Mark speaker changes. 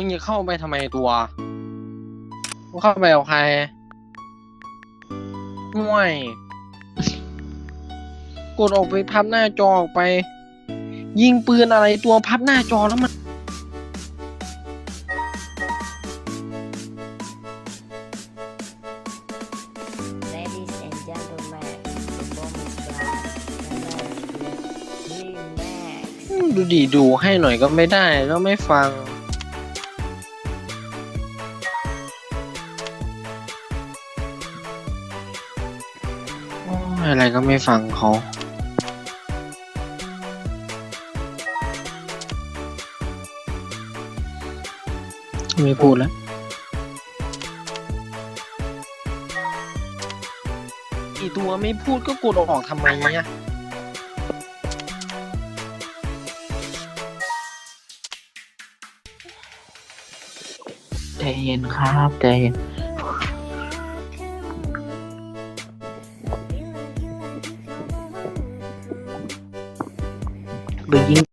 Speaker 1: มึงจะเข้าไปทำไมตัวมึงเข้าไปเอาใครห่วย กดออกไปพับหน้าจอออกไป ยิงปืนอะไรตัวพับหน้าจอแล้วมัน
Speaker 2: Ladies and gentlemen, performance by Remix.
Speaker 1: ดูดีดูให้หน่อยก็ไม่ได้แล้วไม่ฟัง อ้ยอะไรก็ไม่ฟังเขาไม่พูดแล้วอีตัวไม่พูดก็กดออกทำไมเนี่ย
Speaker 3: ใจเย็นครับใจเย็น เบอร์ยิง